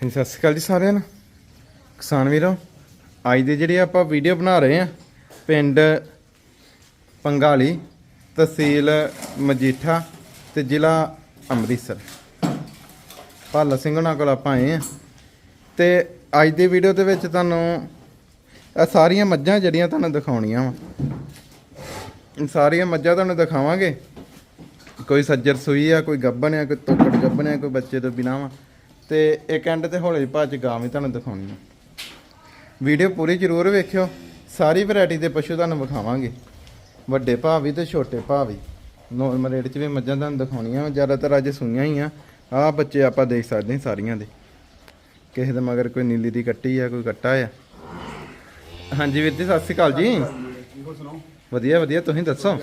ਹਾਂਜੀ, ਸਤਿ ਸ਼੍ਰੀ ਅਕਾਲ ਜੀ ਸਾਰਿਆਂ ਨੂੰ। ਕਿਸਾਨ ਵੀਰੋ, ਅੱਜ ਦੇ ਜਿਹੜੇ ਆਪਾਂ ਵੀਡੀਓ ਬਣਾ ਰਹੇ ਆ ਪਿੰਡ ਪੰਗਾਲੀ, ਤਹਿਸੀਲ ਮਜੀਠਾ ਤੇ ਜ਼ਿਲ੍ਹਾ ਅੰਮ੍ਰਿਤਸਰ। ਭਾਲਾ ਸਿੰਘ ਉਹਨਾਂ ਕੋਲ ਆਪਾਂ ਆਏ ਆ ਤੇ ਅੱਜ ਦੀ ਵੀਡੀਓ ਦੇ ਵਿੱਚ ਤੁਹਾਨੂੰ ਇਹ ਸਾਰੀਆਂ ਮੱਝਾਂ ਜਿਹੜੀਆਂ ਤੁਹਾਨੂੰ ਦਿਖਾਉਣੀਆਂ ਵਾ। ਸਾਰੀਆਂ ਮੱਝਾਂ ਤੁਹਾਨੂੰ ਦਿਖਾਵਾਂਗੇ। ਕੋਈ ਸੱਜਰ ਸੂਈ ਆ, ਕੋਈ ਗੱਬਨ ਆ, ਕੋਈ ਤੋਕੜ ਗੱਬਨ ਆ, ਕੋਈ ਬੱਚੇ ਤੋਂ ਬਿਨਾਂ ਵਾ। ਤੇ ਇੱਕ ਐਂਡ ਤੇ ਹੌਲੇ ਭੱਜ ਗਾਂ ਵੀ ਤੁਹਾਨੂੰ ਦਿਖਾਉਣੀ ਆ। ਵੀਡੀਓ ਪੂਰੀ ਜ਼ਰੂਰ ਵੇਖਿਓ। ਸਾਰੀ ਵੈਰਾਈਟੀ ਦੇ ਪਸ਼ੂ ਤੁਹਾਨੂੰ ਵਿਖਾਵਾਂਗੇ। ਵੱਡੇ ਭਾਅ ਵੀ ਤੇ ਛੋਟੇ ਭਾਅ ਵੀ ਨੋਰਮਲ ਰੇਟ 'ਚ ਵੀ ਮੱਝਾਂ ਤੁਹਾਨੂੰ ਦਿਖਾਉਣੀਆਂ। ਜ਼ਿਆਦਾਤਰ ਅੱਜ ਸੂਈਆਂ ਹੀ ਆ। ਆਹ ਬੱਚੇ ਆਪਾਂ ਦੇਖ ਸਕਦੇ ਹਾਂ ਸਾਰੀਆਂ ਦੇ। ਕਿਸੇ ਦੇ ਮਗਰ ਕੋਈ ਨੀਲੀ ਦੀ ਕੱਟੀ ਆ ਕੋਈ ਕੱਟਾ ਆ। ਹਾਂਜੀ ਵੀਰ ਜੀ ਸਤਿ ਸ਼੍ਰੀ ਅਕਾਲ ਜੀ। ਵਧੀਆ ਵਧੀਆ। ਤੁਸੀਂ ਦੱਸੋ?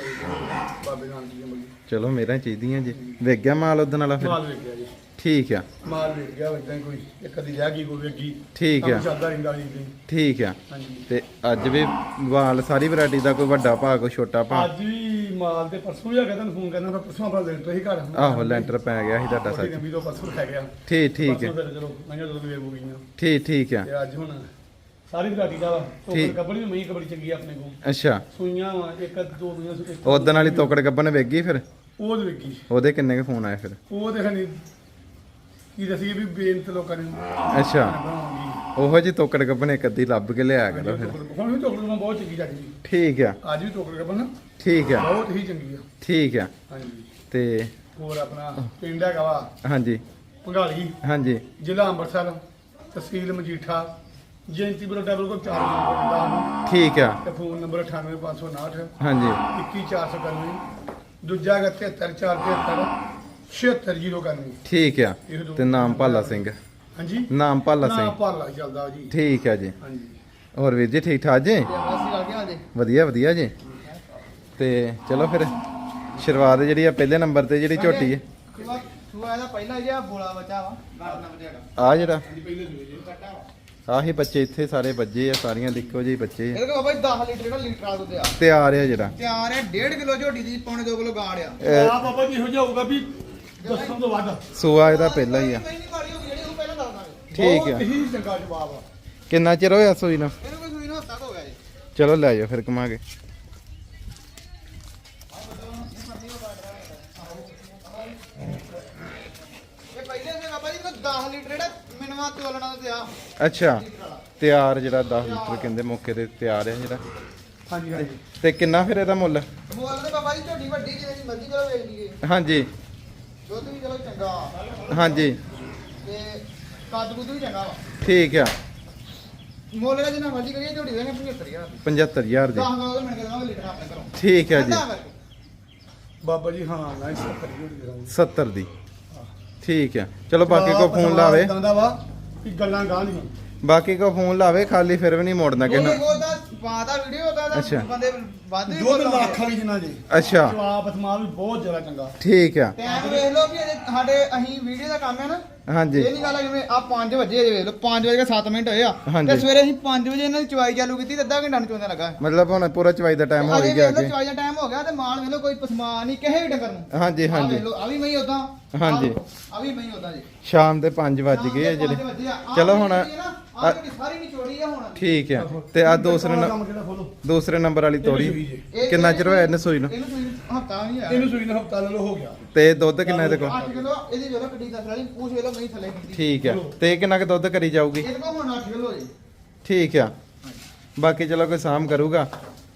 ਚਲੋ ਮੇਰਾ ਚਾਹੀਦੀਆਂ ਜੀ। ਵੇਖ ਗਿਆ ਮਾਲ ਉਦਣ ਵਾਲਾ ਫਿਰ? ਠੀਕ ਆ। ਮਾਲ ਵੇਖ ਗਿਆ ਇਦਾਂ ਕੋਈ ਇੱਕ ਅੱਧੀ ਰਹਿ ਗਈ ਕੋਈ ਵੇਖੀ ਠੀਕ ਆ। ਰਹਿੰਦਾ ਜੀ ਜੀ ਠੀਕ ਆ। ਹਾਂਜੀ। ਤੇ ਅੱਜ ਵੀ ਵਾਲ ਸਾਰੀ ਵੈਰਾਈਟੀ ਦਾ ਕੋਈ ਵੱਡਾ ਭਾਗ ਕੋਈ ਛੋਟਾ ਭਾਗ ਅੱਜ ਵੀ ਮਾਲ ਤੇ ਪਰਸੋਂ ਹੀ ਆ ਗਿਆ ਤੁਹਾਨੂੰ ਫੋਨ ਕਰਨਾ ਤਾਂ ਪਰਸੋਂ ਆਪਣਾ ਲੈਂਟਰ ਹੀ ਘਰ ਆਹੋ ਲੈਂਟਰ ਪੈ ਗਿਆ ਸੀ ਤੁਹਾਡਾ ਸੱਚ। ਗੰਬੀ ਤੋਂ ਪਰਸੋਂ ਰਹਿ ਗਿਆ। ਠੀਕ ਠੀਕ ਹੈ ਪਰਸੋਂ ਫਿਰ ਚਲੋ ਮੈਂ ਜਦੋਂ ਵੇਖ ਹੋ ਗਈਆਂ। ਠੀਕ ਠੀਕ ਆ। ਤੇ ਅੱਜ ਹੁਣ ਸਾਰੀ ਵਰਾਟੀ ਦਾ ਤੋਕੜ ਠੀਕ। ਕੱਪੜੀ ਵੀ ਮਈ ਕਬੜੀ ਚੰਗੀ ਆ ਆਪਣੇ ਕੋਲ। ਅੱਛਾ। ਸੂਈਆਂ ਵਾ ਇੱਕ ਦੋ ਦੁਨੀਆਂ ਸੁ ਉਦਣ ਵਾਲੀ ਤੋਕੜ ਗੱਬਨ ਵੇਗੀ ਫਿਰ? ਉਹ ਦੇ ਉਹਦੇ ਕਿੰਨੇ ਕੁ ਫੋਨ ਆਏ ਫਿਰ? ਉਹ ਦੇਖਣੀ ਕੀ ਦੱਸੀਏ ਵੀ ਬੇਨਤ ਲੋਕਾਂ ਨੇ। ਅੱਛਾ। ਬਣਾਉਂਗੀ ਉਹੋ ਜੀ ਤੋਕੜ ਗੱਬਨ ਇੱਕ ਅੱਧੀ ਲੱਭ ਕੇ ਲਿਆ ਕਰੋ ਫਿਰ। ਹੁਣ ਵੀ ਤੋਕੜ ਕੱਪਣ ਬਹੁਤ ਚੰਗੀ ਚੱਲਦੀ ਠੀਕ ਆ। ਅੱਜ ਵੀ ਤੋਕੜ ਕੱਪਣ ਠੀਕ ਆ। ਬਹੁਤ ਹੀ ਚੰਗੀ ਆ। ਠੀਕ ਆ। ਹਾਂਜੀ। ਤੇ ਹੋਰ ਆਪਣਾ ਪਿੰਡ ਹੈਗਾ ਵਾ। ਹਾਂਜੀ। ਪੰਘਾਲੀ ਹਾਂਜੀ। ਜ਼ਿਲ੍ਹਾ ਅੰਮ੍ਰਿਤਸਰ ਤਹਿਸੀਲ ਮਜੀਠਾ। ਜੈਂਤੀ ਬਰੋ ਟੈਬਲ ਕੋਲ 4 ਨੰਬਰ ਠੀਕ ਆ। ਤੇ ਫੋਨ ਨੰਬਰ 98559 ਹਾਂਜੀ। 21491 ਦੂਜਾ ਹੈਗਾ 73473 76091 ਠੀਕ ਆ। ਇਹ ਤੇ ਨਾਮ ਭਾਲਾ ਸਿੰਘ। ਹਾਂਜੀ? ਨਾਮ ਭਾਲਾ ਸਿੰਘ। ਪਾਲਾ ਚੱਲਦਾ ਜੀ। ਠੀਕ ਆ ਜੀ। ਹਾਂਜੀ। ਹੋਰ ਵੀਰ ਜੀ ਠੀਕ ਠਾਕ ਜੀ? ਵਧੀਆ ਵਧੀਆ ਜੀ। ਤੇ ਚਲੋ ਫਿਰ ਸ਼ੁਰੂਆਤ ਜਿਹੜੀ ਆ ਪਹਿਲੇ ਨੰਬਰ ਤੇ ਜਿਹੜੀ ਝੋਟੀ ਹੈ ਆ ਜਿਹੜਾ। ਆਹੀ ਬੱਚੇ ਇੱਥੇ ਸਾਰੇ ਵੱਜੇ ਆ ਸਾਰੀਆਂ ਦੇਖੋ ਜੀ ਬੱਚੇ। ਆ ਕੋਲ ਬਾਬਾ ਜੀ 10 ਲੀਟਰ ਦਾ ਲੀਟਰ ਦੁੱਧ ਆ? ਤੇ ਆ ਜਿਹੜਾ। ਤਿਆਰ ਹੈ 1.5 ਕਿਲੋ ਝੋਟੀ ਦੀ ਪੌਣੇ 2 ਕਿਲੋ ਗਾੜ ਆ। ਇਹ ਆ ਬਾਬਾ ਜੀ ਇਹੋ ਜਿਹਾ ਹੋਊਗਾ ਵੀ ਦੱਸਣ ਤੋਂ ਵੱਧ। ਸੂਆ ਇਹਦਾ ਪਹਿਲਾ ਹੀ ਆ। ਕੋਈ ਨਹੀਂ ਕਾੜੀ ਹੋਊਗੀ ਜਿਹੜੀ ਉਹ ਪਹਿਲਾਂ ਦੱਸ ਦਾਂਗੇ ਠੀਕ ਬਹੁਤ ਆ ਹੀ ਚੰਗਾ ਜਵਾਬ ਆ। ਕਿੰਨਾ ਚਿਰ ਹੋਇਆ ਸੂਈ ਨੂੰ? ਇਹਨੂੰ ਕੋਈ ਸੂਈ ਨੂੰ ਹੱਤਾ ਹੋ ਗਿਆ ਜੀ। ਚਲੋ ਲੈ ਜਾਓ ਫਿਰ ਕਮਾਗੇ। ਇਹ ਪਹਿਲੇ ਸੇ ਬਾਬਾ ਜੀ ਕੋਲ 10 ਲੀਟਰ ਜਿਹੜਾ ਮਿਨਵਾ ਤੋਲਣਾ ਤੇ ਆ ਅੱਛਾ ਤਿਆਰ ਜਿਹੜਾ 10 ਲੀਟਰ ਕਹਿੰਦੇ ਮੌਕੇ ਤੇ ਤਿਆਰ ਹੈ ਜਿਹੜਾ। ਹਾਂਜੀ ਹਾਂਜੀ। ਤੇ ਕਿੰਨਾ ਫਿਰ ਇਹਦਾ ਮੁੱਲ? ਮੁੱਲ ਤੇ ਬਾਬਾ ਜੀ ਝੋਟੀ ਵੱਡੀ ਜਿਵੇਂ ਦੀ ਮਰਜ਼ੀ ਚਲੋ ਵੇਚ ਲਈਏ। ਹਾਂਜੀ। ਦੁੱਧ ਵੀ ਚਲੋ ਚੰਗਾ ਹਾਂਜੀ। ਤੇ ਕੱਦ ਕੁੱਦ ਵੀ ਚੰਗਾ ਵਾ। ਠੀਕ ਆ। ਮੁੱਲ ਦਾ ਜਿੰਨਾ ਮਰਜ਼ੀ ਕਰੀਏ ਝੋਟੀ ਦੇਣਗੇ 75000 ਦੀ। 75000 ਦੀ। 10 ਕਿਲੋ ਮਿੰਟ ਕਰਾਂਗੇ ਲੀਟਰ ਆਪਣੇ ਘਰੋਂ ਠੀਕ ਹੈ ਜੀ। ਬਾਬਾ ਜੀ ਹਾਂ ਨਾ ਇਸ ਕਰੀ ਹੋਈ ਕਰਾਂਗੇ। 70 ਦੀ। ਠੀਕ ਆ। ਚਲੋ ਬਾਕੀ ਕੋ ਫੋਨ ਲਾਵੇ। ਦਾ ਵਾ ਕਿ ਗੱਲਾਂ ਗਾਂ ਨਹੀਂ ਬਾਕੀ ਕੋ ਫੋਨ ਲਾਵੇ ਖਾਲੀ ਫਿਰ ਵੀ ਨਹੀਂ ਮੋੜਨਾ ਕਿਸੇ ਨੂੰ। ਪਾਤਾ ਵੀਡੀਓ ਦਾ ਅੱਛਾ। ਬੰਦੇ ਵੱਧ ਵੀ ਦੁੱਧ ਬੋਲਣਗੇ। ਲੱਖ ਵਾਲੀ ਜਿੰਨਾ ਜੀ। ਅੱਛਾ। ਜਵਾਬ ਅਤਮਾ ਵੀ ਬਹੁਤ ਜ਼ਿਆਦਾ ਚੰਗਾ। ਠੀਕ ਆ। ਟਾਈਮ ਵੇਖ ਲਓ ਵੀ ਇਹਦੇ ਸਾਡੇ ਅਸੀਂ ਵੀਡੀਓ ਦਾ ਕੰਮ ਹੈ ਨਾ। ਹਾਂਜੀ। ਇਹ ਨਹੀਂ ਗੱਲ ਆ ਜਿਵੇਂ ਆ 5 ਵਜੇ ਜੇ ਵੇਖ ਲਓ 5 ਵਜੇ 7 ਮਿੰਟ ਹੋਏ ਆ। ਹਾਂਜੀ। ਤੇ ਸਵੇਰੇ ਅਸੀਂ 5 ਵਜੇ ਇਹਨਾਂ ਦੀ ਚਵਾਈ ਚਾਲੂ ਕੀਤੀ ਤੇ ਅੱਧਾ ਘੰਟਾ ਨੂੰ ਚੋਂਦਾ ਲੱਗਾ। ਮਤਲਬ ਹੁਣ ਪੂਰਾ ਚਵਾਈ ਦਾ ਟਾਈਮ ਹੋ ਅਜੇ ਗਿਆ ਵੇਖ ਲਓ ਕਿ ਚਵਾਈ ਦਾ ਟਾਈਮ ਹੋ ਗਿਆ ਤੇ ਮਾਲ ਵੇਖ ਲਓ ਕੋਈ ਪਸਮਾਨ ਨਹੀਂ ਕਿਸੇ ਵੀ ਡੰਗਰ ਨੂੰ। ਹਾਂਜੀ ਹਾਂਜੀ। ਵੇਖ ਲਓ ਆ ਵੀ ਮਈ ਉਦਾਂ ਹਾਂਜੀ। ਆ ਵੀ ਮਈ ਉਦਾਂ ਜੀ। ਸ਼ਾਮ ਦੇ 5 ਵੱਜ ਗਏ ਆ ਜਿਹੜੇ। ਚਲੋ ਹੁਣ ਆ ਜਿਹੜੀ ਸਾਰੀ ਆ ਹੁਣ। ਠੀਕ ਆ ਤੇ ਆ ਦੂਸਰੇ ਕੰਮ ਨੰ- ਕਿਹੜਾ ਖੋਲੋ? ਦੂਸਰੇ ਨੰਬਰ ਵਾਲੀ ਤੋੜੀ। ਇਹ- ਕਿੰਨਾ ਚਿਰ ਹੋਇਆ ਇਹਨੇ ਸੂਈ ਨੂੰ? ਇਹਨੂੰ ਸੂਈ ਹਫਤਾ ਨਹੀਂ ਆ ਇਹਨੂੰ ਸੂਈ ਦਾ ਹਫਤਾ ਲੈ ਲਓ ਹੋ ਗਿਆ। ਤੇ ਦੁੱਧ ਕਿੰਨਾ ਇਹਦੇ ਕੋਲ? 8 ਕਿਲੋ ਇਹਦੀ ਵੇਖ ਲਓ ਕਿੱਡੀ ਦਸ ਵਾਲੀ ਪੂਛ ਲਓ ਮਈ ਥੱਲੇ ਕੀਤੀ। ਠੀਕ ਆ ਤੇ ਕਿੰਨਾ ਕੁ ਦੁੱਧ ਕਰੀ ਜਾਊਗੀ? ਇਹਦੇ ਕੋਲ ਹੁਣ 8 ਕਿਲੋ ਜੀ। ਠੀਕ ਆ। ਬਾਕੀ ਚਲੋ ਕੋਈ ਸਾਮ ਕਰੂਗਾ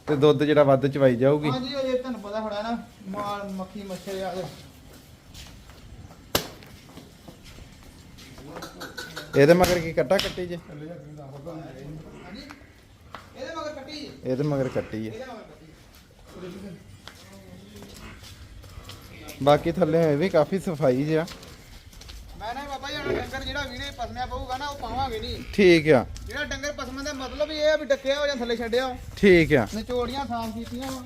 ਤੇ ਦੁੱਧ ਜਿਹੜਾ ਵੱਧ ਚਵਾਈ ਜਾਊਗੀ। ਹਾਂਜੀ ਉਹ ਤੁਹਾਨੂੰ ਪਤਾ ਹੋਣਾ ਨਾ ਮਾਲ ਮੱਖੀ ਮੱਛਰ ਆ ਇਹਦੇ ਮਗਰ ਕੀ ਕੱਟਾ ਕੱਟੀ ਜੇ? ਇਹਦੇ ਮਗਰ ਕੱਟੀ ਜੀ। ਇਹਦੇ ਮਗਰ ਕੱਟੀ ਹੈ ਬਾਕੀ ਥੱਲੇ ਇਹ ਵੀ ਕਾਫੀ ਸਫ਼ਾਈ ਜਿਆ ਮੈਂ ਨਾ ਬਾਬਾ ਜੀ ਹੁਣ ਡੰਗਰ ਜਿਹੜਾ ਵੀਡੀਓ ਪਸਮਿਆ ਪਊਗਾ ਨਾ ਉਹ ਪਾਵਾਂਗੇ ਨਹੀਂ। ਠੀਕ ਆ। ਜਿਹੜਾ ਡੰਗਰ ਪਸਮੇ ਦਾ ਮਤਲਬ ਇਹ ਆ ਵੀ ਡੱਕਿਆ ਹੋ ਜਾਂ ਥੱਲੇ ਛੱਡਿਆ ਠੀਕ ਆ। ਨਿਚੋੜੀਆਂ ਸਾਫ਼ ਕੀਤੀਆਂ ਵਾ।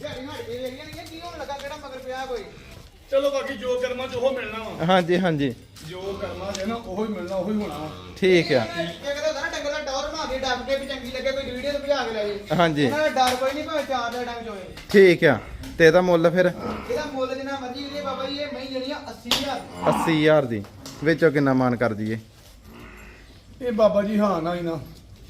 ਦਿਹਾੜੀ ਹਟ ਕੇ ਨਹੀਂ ਕੀ ਹੋਣ ਲੱਗਾ ਕਿਹੜਾ ਮਗਰ ਪਿਆ ਕੋਈ? ਚਲੋ ਬਾਕੀ ਜੋ ਕਰਮਾਂ ਚ ਉਹ ਮਿਲਣਾ ਵਾ। ਹਾਂਜੀ ਹਾਂਜੀ। ਜੋ ਕਰਮਾਂ ਚ ਨਾ ਉਹ ਹੀ ਮਿਲਣਾ ਉਹ ਹੀ ਹੋਣਾ ਵਾ। ਠੀਕ ਆ। ਇਹ ਕਹਿੰਦਾ ਨਾ ਡੰਗਰ ਦਾ ਟੌਰ ਬਣਾ ਕੇ ਡੱਕ ਕੇ ਵੀ ਚੰਗੀ ਲੱਗੇ ਕੋਈ ਵੀਡੀਓ ਤੇ ਭਜਾ ਕੇ ਲੈ ਜੇ। ਹਾਂਜੀ। ਉਹਨਾਂ ਦਾ ਡਰ ਕੋਈ ਨਹੀਂ ਭਾਵੇਂ ਚਾਰ ਦਾ ਡੰਗ ਚੋਏ ਠੀਕ ਆ। ਤੇ ਇਹਦਾ ਮੁੱਲ ਫਿਰ? ਇਹਦਾ ਮੁੱਲ ਜਿੰਨਾ ਮਰਜ਼ੀ ਵੀਰੇ ਬਾਬਾ ਜੀ ਇਹ ਮਹੀਂ ਜਿਹੜੀ ਆ 80000 80000 ਦੀ। ਵਿੱਚੋਂ ਕਿੰਨਾ ਮਾਨ ਕਰ ਦਈਏ? ਇਹ ਬਾਬਾ ਜੀ ਹਾਂ ਨਾ ਹੀ ਨਾ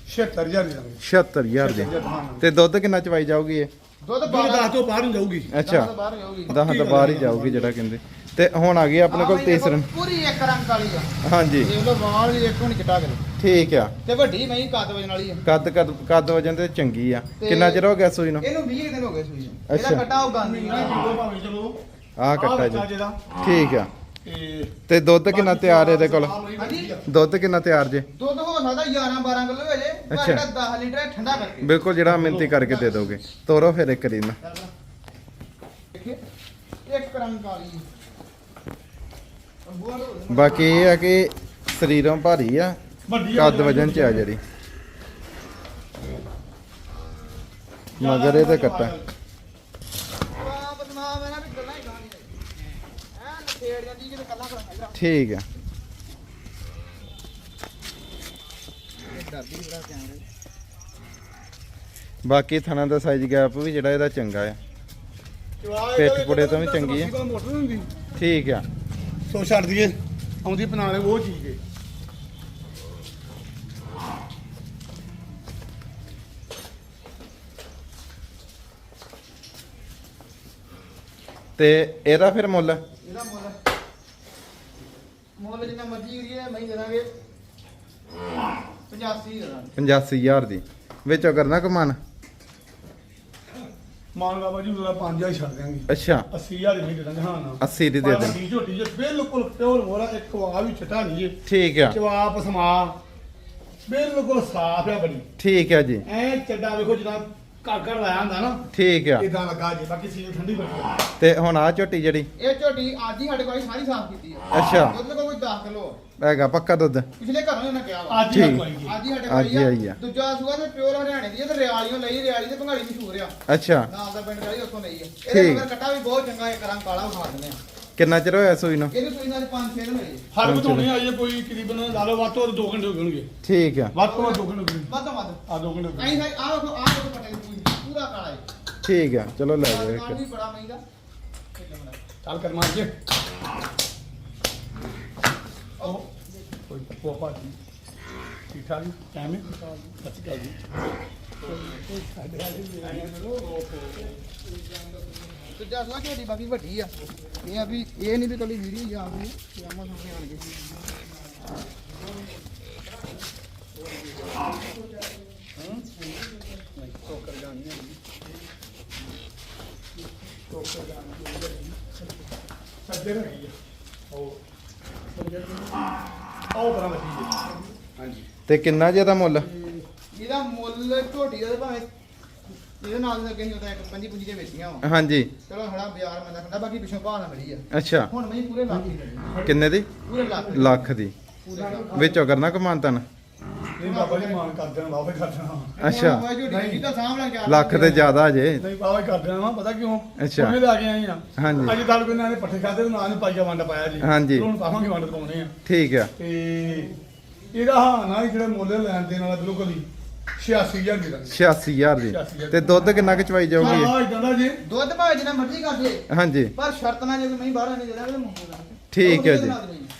76000 ਦੀ ਦਾਂਗੇ 76000 ਦੀ। ਹਾਂ ਤੇ ਦੁੱਧ ਕਿੰਨਾ ਚਵਾਈ ਜਾਊਗੀ ਇਹ? ਦੁੱਧ ਬਾਹਰ 12 ਤੋਂ ਬਾਹਰ ਨੂੰ ਜਾਊਗੀ। ਅੱਛਾ। ਬਾਹਰ ਜਾਊਗੀ। 10 ਤੋਂ ਬਾਹਰ ਹੀ ਜਾਊਗੀ ਜਿਹੜਾ ਕਹਿੰਦੇ। ਤੇ ਹੁਣ ਆ ਗਈ ਆਪਣੇ ਕੋਲ ਆਹ ਬਈ ਦੇਖੋ, ਤੀਸਰਨ ਪੂਰੀ ਇੱਕ ਰੰਗ ਵਾਲੀ ਆ। ਹਾਂਜੀ। ਦੇਖ ਲਓ ਵਾਲ ਵੀ ਦੇਖੋ ਨਹੀਂ ਚਟਾ ਕਰੇ। ਠੀਕ ਆ। ਤੇ ਵੱਡੀ ਮਹੀਂ ਕੱਦ ਵਜਣ ਵਾਲੀ ਆ। ਕੱਦ ਕੱਦ ਕੱਦ ਵਜਨ ਤੇ ਚੰਗੀ ਆ। ਤੇ- ਕਿੰਨਾ ਚਿਰ ਹੋ ਗਿਆ ਸੂਈ ਨੂੰ? ਇਹਨੂੰ 20 ਦਿਨ ਹੋ ਗਏ ਸੂਈ ਨੂੰ। ਅੱਛਾ। ਇਹਦਾ ਕੱਟਾ ਹੋਗਾ ਨਹੀਂ ਚਲੋ ਭਾਵੇਂ ਚਲੋ ਆਹ ਕੱਟਾ ਜੀ। ਠੀਕ ਆ। ਤੇ ਤੇ ਦੁੱਧ ਕਿੰਨਾ ਤਿਆਰ ਇਹਦੇ ਕੋਲ? ਹਾਂਜੀ। ਦੁੱਧ ਕਿੰਨਾ ਤਿਆਰ ਜੇ? ਦੁੱਧ ਹੋ ਸਕਦਾ 11 12 ਕਿਲੋ ਹੋ ਜੇ ਪਰ ਅੱਛਾ। ਜਿਹੜਾ 10 ਲੀਟਰ ਹੈ ਠੰਡਾ ਕਰਕੇ। ਬਿਲਕੁਲ ਜਿਹੜਾ ਮਿੰਤੀ ਕਰਕੇ ਦੇ ਦੋਗੇ। ਤੋਰੋ ਫਿਰ ਇੱਕ ਰੀਨ ਦੇਖੀਏ ਇੱਕ ਰੰਗ ਕਾਲੀ। ਬੂਹਾ ਲਓ ਇਹਨੂੰ। ਬਾਕੀ ਇਹ ਆ ਕਿ ਸਰੀਰੋਂ ਭਾਰੀ ਆ ਵੱਡੀ ਕੱਦ ਵਜਨ ਚ ਆ ਜਿਹੜੀ। ਮਗਰ ਇਹ ਤੇ ਕੱਟਾ ਆਹ ਬਦਨਾਮ ਹੈ ਨਾ ਵੀ ਗੱਲਾਂ ਹੀ ਗਾਣੀ ਜਾਂਦੀ ਕਿਤੇ ਕੱਲਾ ਠੀਕ ਆ ਡਰਦੀ ਬੜਾ ਕੈਮਰੇ ਬਾਕੀ ਥਣਾ ਦਾ ਸਾਈਜ਼ ਗੈਪ ਵੀ ਜਿਹੜਾ ਇਹਦਾ ਚੰਗਾ ਆ। ਪਿੱਠ ਪੁੜੇ ਤੋਂ ਵੀ ਚੰਗੀ। ਮੋਟਰ ਹੁੰਦੀ। ਠੀਕ ਆ। ਸੋ ਛੱਡ ਦਈਏ ਆਉਂਦੀ ਬਣਾ ਲੈ ਉਹ ਚੀਜ਼ ਹੈ ਤੇ ਇਹਦਾ ਫਿਰ ਮੁੱਲ? ਇਹਦਾ ਮੁੱਲ ਮੁੱਲ ਜਿੰਨਾ ਮਰਜ਼ੀ ਕਰੀਏ ਮੈਂ ਦੇ ਦਾਂਗੇ। 85 ਦੇ ਦਾਂਗੇ। 85000 ਦੀ। ਵਿੱਚੋਂ ਕਰਨਾ ਕਮਾਨ? ਮਾਨ ਬਾਬਾ ਜੀ ਉਹਦਾ 5000 ਛੱਡ ਦਿਆਂਗੇ। ਅੱਛਾ। 80000 ਦੀ ਦੇ ਦਾਂਗੇ ਹਾਂ ਨਾ। 80 ਦੀ ਦੇ ਦੇ ਵੱਡੀ ਝੋਟੀ ਜੇ ਬਿਲਕੁਲ ਪਿਓਰ ਮੋਰਾ ਇੱਕ ਵਾ ਵੀ ਛਟਾ ਨਹੀਂ ਜੇ। ਠੀਕ ਆ। ਜਵਾਬ ਸਮਾ। ਬਿਲਕੁਲ ਸਾਫ਼ ਹੈ ਬੜੀ। ਠੀਕ ਆ ਜੀ। ਐ ਚੱਡਾ ਵੇਖੋ ਜਿੱਦਾਂ ਘਰ ਘਰ ਲਾਇਆ ਹੁੰਦਾ ਨਾ। ਠੀਕ ਆ। ਇਦਾਂ ਲੱਗਾ ਜੇ ਬਾਕੀ ਸੀਲ ਠੰਡੀ ਹੈ ਤੇ ਹੁਣ ਆ ਝੋਟੀ ਜਿਹੜੀ? ਇਹ ਝੋਟੀ ਅੱਜ ਹੀ ਸਾਡੇ ਕੋਲ ਸਾਰੀ ਸਾਫ਼ ਕੀਤੀ ਹੈ ਅੱਛਾ। ਦੁੱਧ ਕੋਈ 10 ਕਿਲੋ। ਹੈਗਾ ਪੱਕਾ ਦੁੱਧ? ਪਿਛਲੇ ਘਰੋਂ ਇਹਨਾਂ ਕਿਹਾ ਵਾ। ਅੱਜ ਹੀ ਠੀਕ। ਅੱਜ ਹੀ ਸਾਡੇ ਅੱਜ ਹੀ ਕੋਲ ਆਈ ਆ। ਦੂਜਾ ਸੂਆ ਤੇ ਪਿਓਰ ਹਰਿਆਣੇ ਦੀ ਹੈ ਤੇ ਰਿਆਲੀਓ ਲਈ ਰਿਆਲੀ ਤੇ ਭੰਗਾਲੀ ਮਸ਼ਹੂਰ ਆ। ਅੱਛਾ। ਨਾਲ ਦਾ ਪਿੰਡ ਵਾਲੀ ਉੱਥੋਂ ਲਈ ਹੈ ਇਹਦੇ ਠੀਕ। ਮਗਰ ਕੱਟਾ ਵੀ ਬਹੁਤ ਚੰਗਾ ਇੱਕ ਰੰਗ ਕਾਲਾ ਵਿਖਾ ਦਿੰਦੇ ਆ। ਕਿੰਨਾ ਚਿਰ ਹੋਇਆ ਸੂਈ ਨੂੰ? ਇਹਨੂੰ ਸੂਈ ਨਾਲ 5-6 ਦਿਨ ਹੋਏ। ਹਰ ਬਧੋਣੀ ਆਈਏ ਕੋਈ ਤਕਰੀਬਨ ਲਾ ਲਓ ਵੱਧ ਤੋਂ ਵੱਧ 2 ਘੰਟੇ ਹੋ ਗਏ ਠੀਕ ਆ। ਵੱਧ ਤੋਂ ਵੱਧ 2 ਘੰਟੇ ਹੋ ਗਏ। ਵੱਧ ਤੋਂ ਵੱਧ। ਆ 2 ਘੰਟੇ ਹੋ ਆਈ ਗਏ। ਸਾਈ ਆਹ ਵੇਖੋ ਵੇਖੋ ਪਟੇ ਦੀ ਸੂਈ ਪੂਰਾ ਕਾਲਾ ਹੈ ਠੀਕ ਆ ਚਲੋ ਲੈ ਜਾਓ ਕਾਲ ਇੱਕ ਵੀ ਬੜਾ ਮਹਿੰਗਾ ਚੱਲ ਕਰ ਮਾਰ ਕੇ ਉਹ ਕੋਈ ਪੋਪਾ ਜੀ ਠੀਕ ਠਾਕ ਜੀ ਕਿਵੇਂ ਸੱਚੀ ਗੱਲ ਜੀ ਦੂਜਾ ਸੂਆ ਝੋਟੀ ਬਾਕੀ ਵੱਡੀ ਆ ਇਹ ਆ ਵੀ ਇਹ ਨਹੀਂ ਵੀ ਕੱਲੀ ਵੀਡੀਓ ਜਾ ਰਹੀ ਇਹ ਆਮਾ ਸਾਹਮਣੇ ਆਣ ਕੇ ਉਹ ਉਹ ਜੀ ਹਾਂਜੀ ਤੇ ਕਿੰਨਾ ਜੇ ਦਾ ਮੁੱਲ? ਇਹਦਾ ਮੁੱਲ ਝੋਟੀ ਦਾ ਤਾਂ ਭਾਵੇਂ ਇਹਦੇ ਨਾਲ ਦਾ ਕਹੀਂ ਉਹਦਾ ਇੱਕ ਪੰਜੀ ਪੁੰਜੀ ਦੇ ਵੇਚੀਆਂ ਵਾ। ਹਾਂਜੀ। ਚਲੋ ਹਣਾ ਬਾਜ਼ਾਰ ਮੰਦਾ ਖੰਦਾ ਬਾਕੀ ਪਿਛੋਂ ਭਾਅ ਨਾ ਮਿਲੀ ਆ। ਅੱਛਾ। ਹੁਣ ਮੈਂ ਪੂਰੇ ਲੱਖ ਦੀ ਲੱਗੀ ਕਿੰਨੇ ਦੀ? ਪੂਰੇ ਲੱਖ ਲੱਖ ਦੀ। ਪੂਰੇ ਲੱਖ ਵਿੱਚੋਂ ਕਰਨਾ ਕਮਾਨ ਤਨ? ਨਹੀਂ ਬਾਬਾ ਜੀ ਮਾਨ ਕਰ ਦੇਣਾ ਬਾਬਾ ਹੀ ਕਰ ਦੇਣਾ। ਅੱਛਾ। ਨਹੀਂ। ਤਾਂ ਸਾਂਭ ਲੱਖ ਤੇ ਜ਼ਿਆਦਾ ਜੇ। ਨਹੀਂ ਬਾਬਾ ਹੀ ਕਰ ਦੇਣਾ ਵਾ ਪਤਾ ਕਿਉਂ? ਅੱਛਾ। ਉਹਨੇ ਲਾ ਕੇ ਆਏ ਆ। ਹਾਂਜੀ। ਅੱਜ ਤੱਕ ਇਹਨਾਂ ਨੇ ਪੱਠੇ ਖਾਦੇ ਤੇ ਨਾਂ ਨੇ ਪਾਈਆ ਵੰਡ ਪਾਇਆ ਜੀ। ਹਾਂਜੀ। ਹੁਣ ਪਾਵਾਂਗੇ ਵੰਡ ਪਾਉਣੇ ਆ। ਠੀਕ ਆ। ਤੇ ਇਹਦਾ ਹਾਂ ਨਾ ਜਿਹੜੇ ਮੁੱਲ ਲੈਣ ਦੇਣ ਵਾਲਾ ਬਿਲਕੁਲ ਹੀ 86000 ਦੀ। ਦਾਂਗੇ 86000 ਦੀ। ਤੇ ਦੁੱਧ ਕਿੰਨਾ ਕੁ ਚਵਾਈ ਜਾਊਗੀ? ਹਾਂ ਇਦਾਂ ਦਾ ਜੀ। ਦੁੱਧ ਭਾਵੇਂ ਜਿੰਨਾ ਮਰਜ਼ੀ ਕਰ ਦੇ ਹਾਂਜੀ। ਪਰ ਸ਼ਰਤ ਨਾਲ ਜੇ ਮੈਂ ਬਾਹਰ ਨਹੀਂ ਮੁੱਕ ਜਾਣਾ ਠੀਕ ਹੈ ਜੀ।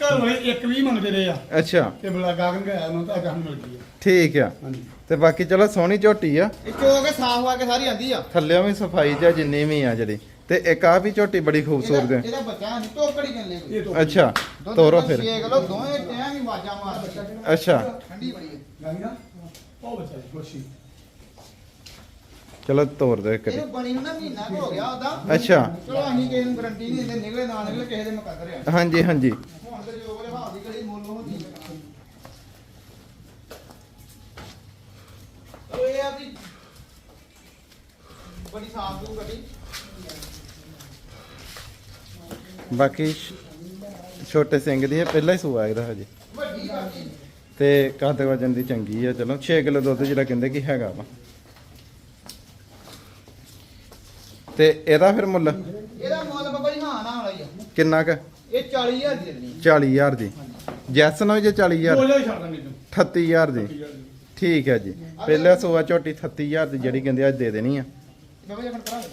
ਘਰ ਵਾਲੇ ਇੱਕ ਵੀ ਮੰਗਦੇ ਰਹੇ ਆ। ਅੱਛਾ। ਤੇ ਬਲਾ ਗਾਗਨ ਗਿਆ ਉਹਨਾਂ ਤਾਂ ਗਾਹਨ ਮਿਲ ਗਈ ਆ। ਠੀਕ ਆ। ਹਾਂਜੀ। ਤੇ ਬਾਕੀ ਚਲੋ ਸੋਹਣੀ ਝੋਟੀ ਆ। ਇਹ ਚੋ ਕੇ ਸਾਫ਼ ਆ ਕੇ ਸਾਰੀ ਆਂਦੀ ਆ। ਥੱਲਿਓਂ ਵੀ ਸਫ਼ਾਈ ਜਾਂ ਜਿੰਨੀ ਵੀ ਆ ਜਿਹੜੀ। ਤੇ ਇੱਕ ਆ ਵੀ ਝੋਟੀ ਬੜੀ ਖੂਬਸੂਰਤ ਹੈ ਇਹਦਾ ਬੱਚਾ ਨਹੀਂ ਟੋਕੜੀ ਚੱਲੇ ਕੋਈ। ਇਹ ਤੋਂ ਅੱਛਾ ਤੋਰੋ ਫਿਰ। ਛੇ ਕਿਲੋ ਦੋਵੇਂ ਟਾਈਮ ਹੀ ਵਾਜਾ ਮਾਰ ਅੱਛਾ। ਠੰਡੀ ਬੜੀ ਹੈ ਗਾਹੀ ਨਾ? ਉਹ ਬੱਚਾ ਜੀ। ਖੁਸ਼ੀ। ਚਲੋ ਤੋਰ ਦੇ ਇੱਕ ਇਹਨੂੰ ਬਣੀ ਨੂੰ ਨਾ ਮਹੀਨਾ ਕੁ ਹੋ ਗਿਆ ਉਹਦਾ। ਅੱਛਾ। ਚਲੋ ਅਸੀਂ ਕਿਸੇ ਨੂੰ ਗਰੰਟੀ ਨਹੀਂ ਦਿੰਦੇ ਨਿਕਲੇ ਨਾ ਨਿਕਲੇ ਕਿਸੇ ਦੇ ਮੁਕੱਦਰ ਆ ਹਾਂਜੀ ਹਾਂਜੀ ਹੁਣ ਤੇ ਜੋ ਬਲੇ ਹਾਲ ਦੀ ਘੜੀ ਮੁੱਲ ਹੁੰਦੀ ਚਲੋ ਇਹ ਆ ਵੀ ਬੜੀ ਸਾਫ਼ ਸੂ ਗੱਡੀ। ਬਾਕੀ ਛੋਟੇ ਸਿੰਘ ਦੀ ਇਹ ਪਹਿਲਾ ਹੀ ਸੂਆ ਇਹਦਾ ਹਜੇ। ਵੱਡੀ ਗੱਡੀ ਤੇ ਕੱਦ ਵਜਨ ਦੀ ਚੰਗੀ ਆ ਚਲੋ 6 ਕਿਲੋ ਦੁੱਧ ਜਿਹੜਾ ਕਹਿੰਦੇ ਕਿ ਹੈਗਾ ਵਾ। ਤੇ ਇਹਦਾ ਫਿਰ ਮੁੱਲ? ਇਹਦਾ ਮੁੱਲ ਬਾਬਾ ਜੀ ਹਾਂ ਨਾ ਵਾਲਾ ਹੀ ਆ। ਕਿੰਨਾ ਕ? ਇਹ 40000 ਦੀ ਦੇਣੀ 40000 ਦੀ। ਜੈਸਨ ਹੋਈ ਜੇ 40000 ਉਹ ਲੈ ਛੱਡ ਦਾਂਗੇ ਤੂੰ 38000 ਦੀ। ਠੀਕ ਹੈ ਜੀ। ਪਹਿਲਾ ਸੂਆ ਝੋਟੀ 38000 ਦੀ ਜਿਹੜੀ ਕਹਿੰਦੇ ਅੱਜ ਦੇ ਦੇਣੀ ਆ। ਬਾਬਾ ਜੀ ਆਪਣ ਕਰਾਂਗੇ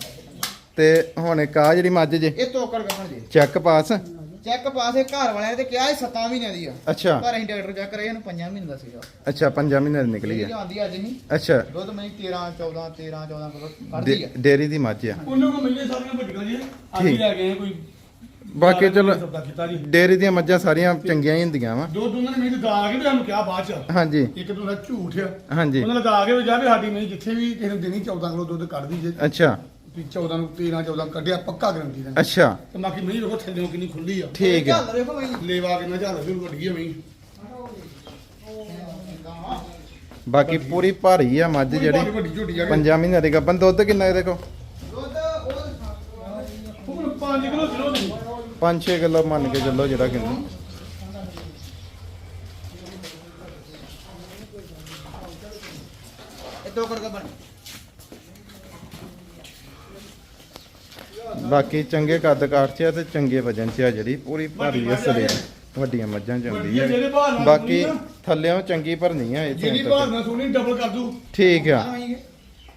ਤੇ ਹੁਣ ਇੱਕ ਆ ਜਿਹੜੀ ਮੱਝ ਜੇ। ਇਹ ਤੋਕੜ ਕੱਢਣ ਜੀ ਚੈੱਕ ਪਾਸ? ਚੈੱਕ ਪਾਸੇ ਘਰ ਵਾਲਿਆਂ ਨੇ ਤੇ ਕਿਹਾ ਇਹ 7 ਮਹੀਨਿਆਂ ਦੀ ਆ। ਅੱਛਾ। ਪਰ ਅਸੀਂ ਡਾਕਟਰ ਚੈੱਕ ਕਰੇ ਇਹਨੂੰ 5 ਮਹੀਨੇ ਦਾ ਸੀਗਾ। ਅੱਛਾ 5 ਮਹੀਨੇ ਦੀ ਨਿਕਲੀ ਇਹ ਆ ਆਂਦੀ ਅੱਜ ਨਹੀਂ। ਅੱਛਾ। ਦੁੱਧ ਮੈਂ 13 14 13 14 ਕਿਲੋ ਕੱਢਦੀ ਆ। ਡੇ- ਡੇਅਰੀ ਦੀ ਮੱਝ ਆ। ਉਹਨਾਂ ਕੋ ਮਿਲੇ ਸਾਰੀਆਂ ਵੱਡੀਆਂ ਜੀ। ਅੱਜ ਹੀ। ਲੈ ਗਏ ਕੋਈ ਬਾਕੀ ਚਲੋ ਸੌਦਾ ਕੀਤਾ ਜੀ। ਡੇਅਰੀ ਦੀਆਂ ਮੱਝਾਂ ਸਾਰੀਆਂ ਚੰਗੀਆਂ ਹੀ ਹੁੰਦੀਆਂ ਵਾ। ਦੋ ਦੋਨਾਂ ਨੇ ਮੈਨੂੰ ਗਾ ਕੇ ਵੀ ਸਾਨੂੰ ਕਿਹਾ ਬਾਅਦ ਚ। ਹਾਂਜੀ। ਇੱਕ ਦੂਸਰਾ ਝੂਠ ਆ। ਹਾਂਜੀ। ਉਹਨਾਂ ਨੇ ਗਾ ਕੇ ਵੀ ਜਾ ਵੀ ਸਾਡੀ ਨਹੀਂ ਜਿੱਥੇ ਵੀ ਕਿਸੇ ਨੂੰ ਦੇਣੀ 14 ਕਿਲੋ ਦੁੱਧ ਕੱਢਦੀ ਜੇ ਅੱਛਾ। ਵੀ 14 ਨੂੰ 13 14 ਕੱਢਿਆ ਪੱਕਾ ਗਰੰਟੀ ਦਾ ਅੱਛਾ। ਤੇ ਬਾਕੀ ਮਹੀਂ ਵੇਖੋ ਥੱਲੇ ਕਿੰਨੀ ਖੁੱਲੀ ਆ। ਠੀਕ ਆ। ਚੱਲ ਦੇਖੋ ਬਈ। ਲੇਵਾ ਕਿੰਨਾ ਝਾਲ ਵੀ ਵੱਡੀ ਆ ਮਹੀਂ। ਬਾਕੀ ਪੂਰੀ ਭਾਰੀ ਆ ਮੱਝ ਜਿਹੜੀ। ਵੱਡੀ ਝੋਟੀ ਆ। ਪੰਜਾਂ ਮਹੀਨਿਆਂ ਦੀ ਗੱਭਣ ਦੁੱਧ ਕਿੰਨਾ ਇਹਦੇ ਦੁੱਧ ਉਹ ਹੁਣ 5 ਕਿਲੋ ਨਹੀਂ 5-6 ਕਿਲੋ ਮੰਨ ਕੇ ਚੱਲੋ ਜਿਹੜਾ ਕਿੰਨਾ ਇਹ ਦੋ ਕਰ ਬਣ। ਬਾਕੀ ਚੰਗੇ ਕੱਦ ਕਾਠ 'ਚ ਆ ਤੇ ਚੰਗੇ ਵਜਨ 'ਚ ਆ ਜਿਹੜੀ ਪੂਰੀ ਭਾਰੀ ਆ ਸਰੀਰ ਵੱਡੀਆਂ ਮੱਝਾਂ ਜਿਹੜੇ ਆ ਬਾਕੀ ਸੁਣੀ ਥੱਲਿਓਂ ਚੰਗੀ ਭਰਨੀ ਆ ਜਿਹੜੀ ਇੱਥੇ ਭਾਰ ਨਾਲ ਸੋਨੀ ਡਬਲ ਕਰ ਦੂ। ਠੀਕ ਆ।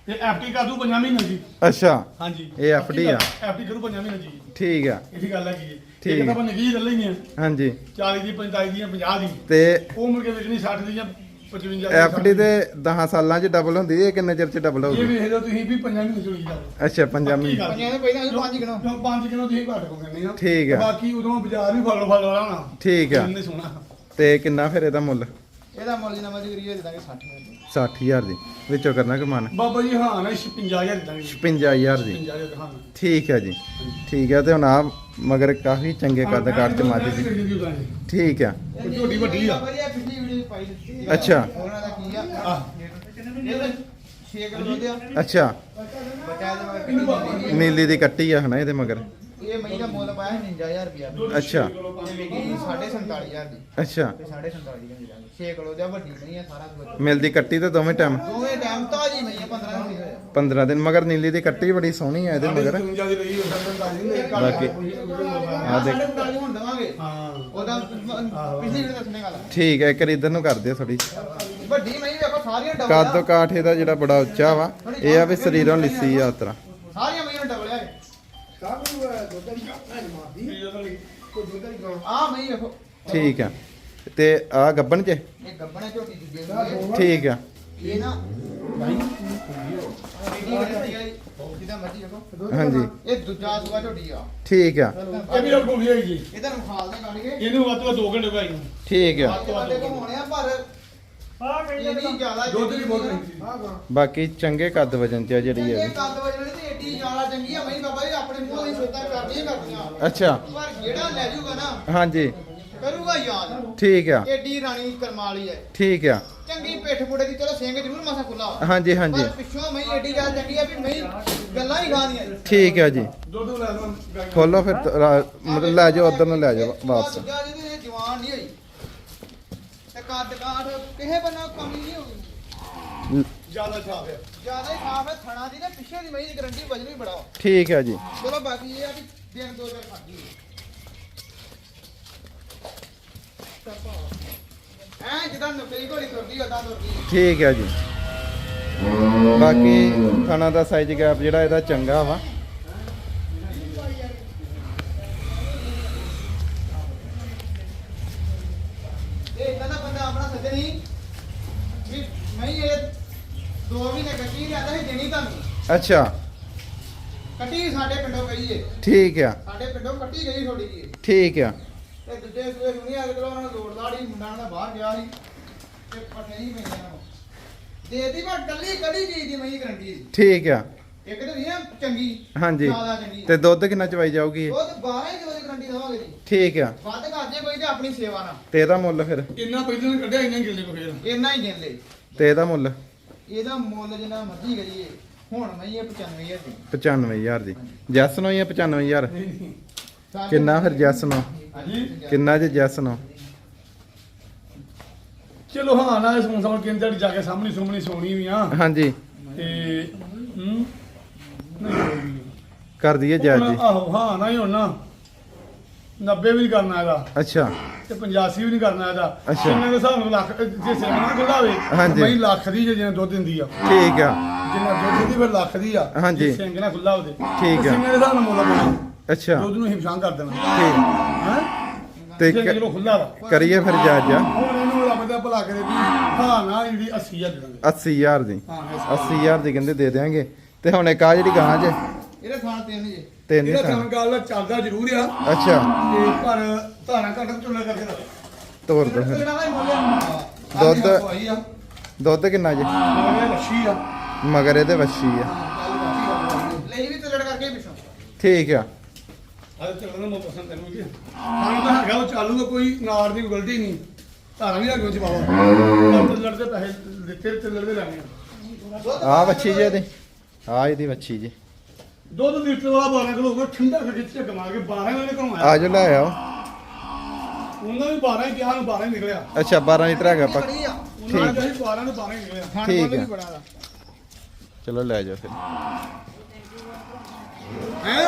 ਤੇ ਐਫਟੀ ਕਰ ਦੂ 5 ਮਹੀਨੇ ਦੀ ਅੱਛਾ। ਹਾਂਜੀ। ਇਹ FD ਆ। ਐਫਟੀ ਕਰੂ 5 ਮਹੀਨੇ ਦੀ ਠੀਕ ਆ। ਇਹਦੀ ਗੱਲ ਹੈ। ਕੀ ਠੀਕ। ਇੱਕ ਤਾਂ ਆਪਾਂ ਨਿੱਕੀ ਲੈ ਲਈਆਂ ਹਾਂਜੀ। 40 ਦੀ 45 ਦੀ 50 ਦੀ। ਤੇ ਉਹ ਮੁੜ ਕੇ ਵਿਕਣੀ 60 ਦੀ ਜਾਂ 55 ਦੀ ਐਫਡੀ ਤੇ 10 ਸਾਲਾਂ 'ਚ ਡਬਲ ਹੁੰਦੀ ਹੈ ਕਿੰਨੇ ਚਿਰ 'ਚ ਡਬਲ ਇਹ ਹੋਊਗੀ ਵੇਖ ਲਓ ਤੁਸੀਂ ਵੀ 5 ਮਹੀਨੇ ਚੋਈ ਜਾਓ ਅੱਛਾ ਪੰਜਾਂ ਮਹੀਨੇ। ਪੰਜਾਂ ਦੇ ਪਹਿਲਾਂ ਪੰਜ ਕਿਲੋ। ਕਿਉਂ 5 ਕਿਲੋ ਤੁਸੀਂ ਘੱਟ ਕੋ ਕਰਨੀ ਆ। ਠੀਕ ਆ। ਬਾਕੀ ਉਦੋਂ ਬਾਜ਼ਾਰ ਵੀ ਫਲ ਫਲ ਵਾਲਾ ਹੋਣਾ। ਠੀਕ ਆ। ਇੰਨੇ ਸੋਹਣਾ। ਤੇ ਕਿੰਨਾ ਫਿਰ ਇਹਦਾ ਮੁੱਲ? ਇਹਦਾ ਮੁੱਲ ਜਿੰਨਾ ਮਰਜ਼ੀ ਕਰੀਏ ਦੇ ਦਾਂਗੇ 60 ਹਜ਼ਾਰ 60000 ਦੀ। ਵਿੱਚੋਂ ਕਰਨਾ ਕਮਾਨ ਬਾਬਾ ਜੀ ਹਾਂ ਨਾ 55000 ਦਿੰਦਾਂਗੇ 55000 ਦੀ? 55000 ਹਾਂ। ਠੀਕ ਹੈ ਜੀ। ਠੀਕ ਹੈ ਤੇ ਹੁਣ ਆ ਮਗਰ ਕਾਫੀ ਚੰਗੇ ਕੱਦ ਕਾਠ ਚ ਮੱਝ ਦੀ। ਠੀਕ ਉਹ ਝੋਟੀ ਵੱਡੀ ਆ। ਵਧੀਆ ਪਿਛਲੀ ਵੀਡੀਓ ਪਾਈ ਦਿੱਤੀ ਆ। ਅੱਛਾ। ਉਹਨਾਂ ਦਾ ਕੀ ਆ ਆਹ ਇਹਦਾ 6 ਕਿਲੋ ਦੇ ਆ ਅੱਛਾ। ਹੈ। ਨੀਲੀ ਦੀ ਕੱਟੀ ਆ ਹਨਾ ਇਹਦੇ ਮਗਰ? ਇਹ ਮਈ ਦਾ ਮੁੱਲ ਪਾਇਆ 59000 ਰੁਪਿਆ ਅੱਛਾ। ਇਹ ਵਿਕੀ 47500 ਦੀ। ਅੱਛਾ। ਤੇ 475 ਦੀ ਮਿਲ 6 ਕਿਲੋ ਦਾ ਵੱਡੀ ਨਹੀਂ ਆ ਸਾਰਾ ਕੁਝ। ਮਿਲਦੀ ਕੱਟੀ ਤੇ ਦੋਵੇਂ ਟਾਈਮ ਦੋਵੇਂ ਟਾਈਮ ਤਾਜੀ ਆ 15 ਦਿਨ ਹੋਏ 15 ਦਿਨ ਮਗਰ ਨੀਲੀ ਦੀ ਕੱਟੀ ਬੜੀ ਸੋਹਣੀ ਆ ਇਹਦੇ ਮਗਰ। ਬਾਕੀ ਆ ਦੇਖ। ਤਾਜੀ ਹੁਣ ਦਵਾਂਗੇ ਹਾਂ। ਉਹਦਾ ਪਿਛਲੀ ਵੀਡੀਓ ਦੱਸਣੇ ਗੱਲ ਠੀਕ ਹੈ ਇੱਕ ਵਾਰੀ ਇਧਰ ਨੂੰ ਕਰ ਦਿਓ ਥੋੜੀ ਵੱਡੀ ਮਈ ਵੇਖੋ ਸਾਰੀਆਂ ਡਬਲ ਕੱਦ ਕਾਠ ਇਹਦਾ ਜਿਹੜਾ ਬੜਾ ਉੱਚਾ ਵਾ ਇਹ ਆ ਵੀ ਸਰੀਰੋਂ ਲਿੱਸੀ ਆ ਉਤਰਾ। ਸਾਰੀਆਂ ਮਈਆਂ ਡਬਲ ਆ ਆ ਮਈ ਵੇਖੋ। ਠੀਕ ਆ। ਤੇ ਆ ਗੱਬਣ ਚ? ਇਹ ਗੱਬਣਾ ਝੋਟੀ ਦੂਜੇ ਸੂਏ। ਠੀਕ ਆ। ਇਹ ਨਾ ਜਿੱਦਾਂ ਮਰਜ਼ੀ ਵੇਖੋ ਹਾਂਜੀ। ਇਹ ਦੂਜਾ ਸੂਆ ਝੋਟੀ ਆ। ਠੀਕ ਆ। ਇਹ ਵੀ ਲੋਕ ਭੁੱਲ ਗਏ ਜੀ। ਇਹਦਾ ਮੁਖਾਲ ਦੇ ਕੱਢ ਇਹਨੂੰ ਵੱਧ ਤੋਂ 2 ਘੰਟੇ ਭਾਈ ਠੀਕ ਆ। ਘੁਮਾਉਣੇ ਆ ਪਰ ਜ਼ਿਆਦਾ ਦੁੱਧ ਦੀ ਬਹੁਤ ਬਾਕੀ ਚੰਗੇ ਕੱਦ ਵਜਨ ਚ ਆ ਜਿਹੜੀ ਇਹ ਹੈ ਕੱਦ ਵਜਣ ਤੇ ਏਡੀ ਜ਼ਿਆਦਾ ਚੰਗੀ ਆ ਮਈ ਬਾਬਾ ਜੀ ਆਪਣੇ ਮੂੰਹ ਦੀ ਸੋਤਾ ਕਰਦੀਆਂ ਕਰਦੀਆਂ ਅੱਛਾ। ਪਰ ਜਿਹੜਾ ਲੈ ਜੂਗਾ ਨਾ ਹਾਂਜੀ। ਕਰੂਗਾ ਯਾਦ। ਠੀਕ ਆ। ਏਡੀ ਰਾਣੀ ਕਰਮਾਲੀ ਹੈ। ਠੀਕ ਆ। ਚੰਗੀ ਪਿੱਠ ਪੁੜੇ ਦੀ ਚਲੋ ਸਿੰਘ ਜ਼ਰੂਰ ਮਸਾ ਖੁੱਲਾ ਹਾਂਜੀ ਹਾਂਜੀ। ਪਰ ਪਿੱਛੋਂ ਮਈ ਏਡੀ ਜ਼ਿਆਦਾ ਚੰਗੀ ਆ ਵੀ ਮਈ ਗੱਲਾਂ ਹੀ ਗਾਦੀਆਂ ਠੀਕ ਆ ਜੀ। ਦੁੱਧ ਲੈ ਲਓ ਖੋਲੋ ਫਿਰ ਤ- ਰਾ- ਮਤਲਬ ਲੈ ਜਾਓ ਉਧਰ ਨੂੰ ਲੈ ਜਾਓ ਵਾਪਸ। ਦੂਜਾ ਜਿਹਦੀ ਇਹ ਜਵਾਨ ਨਹੀਂ ਹੋਈ। ਤੇ ਕੱਦ ਕਾਠ ਕਿਸੇ ਬੰਨਾ ਕਮੀ ਨਹੀਂ ਹੋਈ। ਜ਼ਿਆਦਾ ਛਾਪ ਹੈ ਜ਼ਿਆਦਾ ਹੀ ਸਾਫ਼ ਹੈ ਥਣਾ ਦੀ ਨਾ ਪਿੱਛੇ ਦੀ ਮਈ ਦੀ ਗਰੰਟੀ ਵਜਨ ਵੀ ਬੜਾ ਵਾ। ਠੀਕ ਆ ਜੀ। ਚਲੋ ਬਾਕੀ ਇਹ ਆ ਵੀ ਦਿਨ ਦੋ ਦਿਨ ਖਾਦੀ ਐ ਜਿੱਦਾਂ ਨੁਕਰੀ ਘੋੜੀ ਤੁਰਦੀ ਉਦਾਂ ਤੁਰਦੀ। ਠੀਕ ਆ ਜੀ। ਬਾਕੀ ਖਾਣਾ ਦਾ ਸਾਈਜ਼ ਗੈਪ ਜਿਹੜਾ ਇਹਦਾ ਚੰਗਾ ਵਾ। ਇਹ ਇਦਾਂ ਦਾ ਬੰਦਾ ਆਪਣਾ ਸੱਜੇ ਨਹੀਂ। ਵੀ ਮੈਂ ਇਹ ਦੋ ਮਹੀਨੇ ਕੱਟੀ ਲਿਆਦਾ ਸੀ ਦੇਣੀ ਤੁਹਾਨੂੰ। ਅੱਛਾ। ਕੱਟੀ ਸਾਡੇ ਪਿੰਡੋਂ ਗਈ ਏ। ਠੀਕ ਆ। ਸਾਡੇ ਪਿੰਡੋਂ ਕੱਟੀ ਗਈ ਥੋੜੀ ਜੀ। ਠੀਕ ਆ। ਤੇ ਦੂਜੇ ਸੂਏ ਸੁਣੀ ਆ ਜਦੋਂ ਉਹਨਾਂ ਨੂੰ ਲੋੜ ਲਾੜੀ ਮੁੰਡਾ ਉਹਨਾਂ ਦਾ ਬਾਹਰ ਗਿਆ ਸੀ ਤੇ ਪੱਠੇ ਹੀ ਪਈਆਂ ਨੂੰ ਦੇਦੀ ਪਰ ਕੱਲੀ ਕੱਲੀ ਚੀਜ਼ ਦੀ ਮਈ ਗਰੰਟੀ ਸੀ। ਠੀਕ ਆ। ਇੱਕ ਤਾਂ ਨਹੀਂ ਨਾ ਚੰਗੀ ਹਾਂਜੀ। ਜ਼ਿਆਦਾ ਚੰਗੀ। ਤੇ ਦੁੱਧ ਕਿੰਨਾ ਚਵਾਈ ਜਾਊਗੀ? ਤਾਂ 12 ਹੀ ਕਿਲੋ ਦੀ ਗਰੰਟੀ ਦਵਾਂਗੇ ਜੀ। ਠੀਕ ਆ। ਵੱਧ ਕਰਦੇ ਕੋਈ ਤੇ ਆਪਣੀ ਸੇਵਾ ਨਾਲ। ਤੇ ਇਹਦਾ ਮੁੱਲ ਫਿਰ? ਇੰਨਾ ਪਹਿਲਾਂ ਕੱਢਿਆ ਇੰਨਾ ਗਿੱਲੇ ਕੋ ਫੇਰ ਇੰਨਾ ਹੀ ਗਿਣ ਲੈ ਤੇ ਇਹਦਾ ਮੁੱਲ? ਇਹਦਾ ਮੁੱਲ ਜਿੰਨਾ ਮਰਜ਼ੀ ਕਰੀਏ। ਹੁਣ ਮਈ ਇਹ 95000 ਦੀ। 95000 ਦੀ। ਜੈਸ ਨੂੰ ਹੀ ਆ 95000 ਸਾਰੇ ਕਿੰਨਾ ਫਿਰ ਜੈਸ ਨੂੰ? ਹਾਂਜੀ? ਕਿੰਨਾ ਜੇ ਜੈਸ ਨੂੰ? ਚਲੋ ਹਾਂ ਨਾ ਇਸ ਮੁੰਡਾ ਕੇਂਦਰ ਜਾ ਕੇ ਸਾਹਮਣੇ ਸੁਮਣੀ ਸੋਣੀ ਵੀ ਆ। ਹਾਂਜੀ। ਤੇ ਹੂੰ? ਨਹੀਂ ਕਰ ਦਈਏ ਜੈਸ ਜੀ। ਆਹੋ ਹਾਂ ਨਾ ਹੀ ਹੁਣ ਨਾ। 90 ਵੀ ਨਹੀਂ ਕਰਨਾ ਇਹਦਾ। ਅੱਛਾ। ਤੇ 85 ਵੀ ਨਹੀਂ ਕਰਨਾ ਇਹਦਾ। ਅੱਛਾ। ਇਹਨਾਂ ਦੇ ਹਿਸਾਬ ਨਾਲ ਲੱਖ ਜੇ ਸੇਵਨਾ ਖੁੱਲਾਵੇ ਹਾਂਜੀ। ਮਈ ਲੱਖ ਦੀ ਜੇ ਜਿੰਨਾ ਦੁੱਧ ਦਿੰਦੀ ਆ। ਠੀਕ ਆ। ਜਿੰਨਾ ਦੁੱਧ ਦਿੰਦੀ ਫਿਰ ਲੱਖ ਦੀ ਆ। ਹਾਂਜੀ। ਸਿੰਘ ਨਾ ਖੁੱਲਾ ਉਹਦੇ ਠੀਕ ਆ। ਸਿੰਘਾਂ ਦੇ ਹਿਸਾਬ ਨਾਲ ਮੁੱਲ ਪਾਉਣਾ ਅੱਛਾ। ਦੁੱਧ ਨੂੰ ਹਿਮਸ਼ਾਂ ਕਰ ਦੇਣਾ। ਠੀਕ। ਹੈ? ਤੇ ਕ- ਕਿਲੋ ਖੁੱਲਾ ਵਾ। ਕਰੀਏ ਫਿਰ ਜਾ ਜਾ ਹੁਣ ਇਹਨੂੰ ਰੱਬ ਦਾ ਭਲਾ ਕਰੇ ਵੀ ਹਾਂ ਨਾ ਜਿਹੜੀ 80000 ਦੇ ਦਾਂਗੇ 80000 ਦੀ। ਹਾਂ 80000 ਦੀ ਕਹਿੰਦੇ ਦੇ ਦੇਾਂਗੇ ਤੇ ਹੁਣ ਇੱਕ ਆ ਜਿਹੜੀ ਗਾਂ ਜੇ ਇਹਦੇ ਥਾਂ ਤਿੰਨ ਜੇ। ਤਿੰਨ ਹੀ ਇਹਦਾ ਕੰਮ ਗੱਲ ਚੱਲਦਾ ਜ਼ਰੂਰ ਆ। ਅੱਛਾ। ਤੇ ਪਰ ਧਾਰਾਂ ਘੱਟ ਚੁੱਲਾ ਕਰਕੇ ਰੱਖ। ਤੋਰ ਦੋ ਫਿਰ। ਮੁੱਲ ਦੁੱਧ- ਆ। ਦੁੱਧ ਕਿੰਨਾ ਜੇ? ਇਹ ਲੱਛੀ ਆ। ਮਗਰ ਇਹਦੇ ਵੱਛੀ ਆ। ਲਈ ਵੀ ਤਲੜ ਕਰਕੇ ਪਿਛੋਂ। ਠੀਕ ਆ। ਅੱਜ ਚੱਲਣਾ ਮੈਂ ਪਸੰਦ ਤੈਨੂੰ ਜੀ। ਹਾਂ ਤਾਂ ਹੈਗਾ ਉਹ ਚਾਲੂ ਆ ਕੋਈ ਨਾੜ ਦੀ ਕੋਈ ਗਲਤੀ ਨਹੀਂ। ਧਾਰਾਂ ਵੀ ਹੈਗੀਆਂ ਚ ਬਾਬਾ। ਪਰ ਲੜਦੇ ਪੈਸੇ ਦਿੱਤੇ ਤੇ ਲੜਦੇ ਲੈਣੇ ਆ ਆ ਵੱਛੀ ਜੇ ਇਹਦੀ। ਆ ਇਹਦੀ ਵੱਛੀ ਜੇ। ਦੁੱਧ ਲੀਟਰ ਵਾਲਾ 12 ਕਿਲੋ ਹੋਊਗਾ ਠੰਡਾ ਕਰਕੇ ਝੱਗ ਮਾਰ ਕੇ 12 ਵਜੇ ਘੁਮਾਇਆ ਆ ਜੋ ਲੈ ਆਓ। ਉਹਨਾਂ ਵੀ 12 ਹੀ ਕਿਹਾ ਨੂੰ 12 ਹੀ ਨਿਕਲਿਆ। ਅੱਛਾ 12 ਲੀਟਰ ਹੈਗਾ ਪੱਕ ਬੜੀ ਆ। ਉਹਨਾਂ ਨੇ ਕਿਹਾ ਸੀ 12 ਨੂੰ 12 ਹੀ ਨਿਕਲਿਆ। ਖਾਣ ਠੀਕ ਮੁੱਲ ਆ। ਵੀ ਬੜਾ ਦਾ ਚਲੋ ਲੈ ਜਾਓ ਫਿਰ। ਹੈ?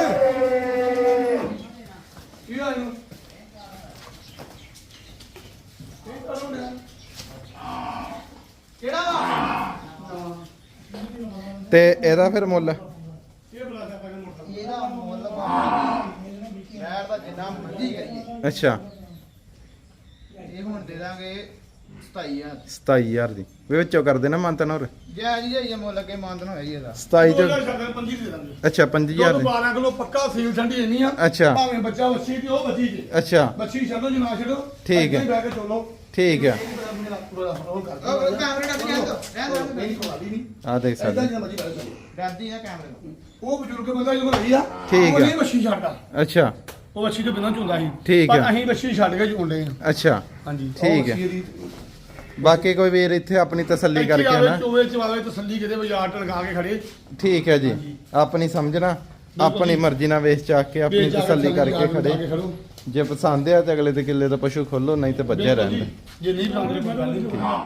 ਕੀ ਨਾ ਕਿਹੜਾ ਤੇ ਇਹਦਾ ਫਿਰ ਮੁੱਲ? ਇਹਦਾ ਦਾ ਜਿੰਨਾ ਮਰਜ਼ੀ ਕਰੀਏ। ਅੱਛਾ। ਇਹ ਹੁਣ ਦੇ ਦਾਂਗੇ 27000 27000 ਦੀ। ਵੀ ਵਿੱਚੋਂ ਕਰ ਦੇਣਾ ਮੰਤਨ ਹੋਰ। ਜੈ ਜੀ ਜੈ ਮੁੱਲ ਕੇ ਮੰਦਨ ਹੋਇਆ ਜੀ ਇਹਦਾ। 27 ਦੋ ਚ ਹਜ਼ਾਰ ਛੱਡ ਕੇ ਪੰਜੀ ਦੇ ਦਾਂਗੇ। ਅੱਛਾ 5000 ਦੁੱਧ ਦੀ 12 ਕਿਲੋ ਪੱਕਾ ਸੀਲ ਠੰਡੀ ਇੰਨੀ ਆ। ਅੱਛਾ। ਭਾਵੇਂ ਬੱਚਾ ਵੱਛੀ ਤੇ ਉਹ ਬੱਚੀ ਤੇ ਅੱਛਾ। ਬੱਚੀ ਛੱਡੋ ਜੀ ਨਾ ਛੱਡੋ ਠੀਕ ਹੈ। ਇੱਦਾਂ ਹੀ ਬਹਿ ਕੇ ਚਲੋ। ਠੀਕ ਆ। ਦੇਖ ਸਕਦੇ। ਡਰਦੀ ਆ ਕੈਮਰੇ ਨੂੰ। ਉਹ ਬਜ਼ੁਰਗ ਬੰਦਾ ਜਦੋਂ ਰਹੀ ਆ ਠੀਕ। ਨਹੀਂ ਵੱਛੀ ਛੱਡਦਾ। ਅੱਛਾ। ਉਹ ਵੱਛੀ ਤੋਂ ਬਿਨਾਂ ਚੁੰਦਾ ਸੀ। ਠੀਕ ਪਰ। ਅਸੀਂ ਵੱਛੀ ਛੱਡ ਕੇ ਚੁੰਡੇ ਆ। ਅੱਛਾ। ਹਾਂਜੀ। ਠੀਕ ਹੈ। ਬਾਕੀ ਕੋਈ ਵੀਰ ਇੱਥੇ ਆਪਣੀ ਤਸੱਲੀ ਕਰਕੇ ਨਾ ਚੋਵੇ ਚਵਾਵੇ ਤਸੱਲੀ ਕਿਤੇ ਬਾਜ਼ਾਰ ਟਲਗਾ ਕੇ ਖੜੇ। ਠੀਕ ਹੈ ਜੀ। ਆਪਣੀ ਸਮਝਣਾ ਆਪਣੀ ਮਰਜ਼ੀ ਨਾਲ ਵੇਚ ਚੱਕ ਕੇ ਆਪਣੀ ਤਸੱਲੀ ਕਰਕੇ ਖੜੇ। ਜੇ ਪਸੰਦ ਆ ਤੇ ਅਗਲੇ ਦੇ ਕਿੱਲੇ ਦਾ ਪਸ਼ੂ ਖੋਲੋ ਨਹੀਂ ਤੇ ਬਿਲਕੁਲ ਰਹਿੰਦਾ। ਜੀ। ਜੇ ਨਹੀਂ ਪਸੰਦ ਕੋਈ ਗੱਲ ਨਹੀਂ।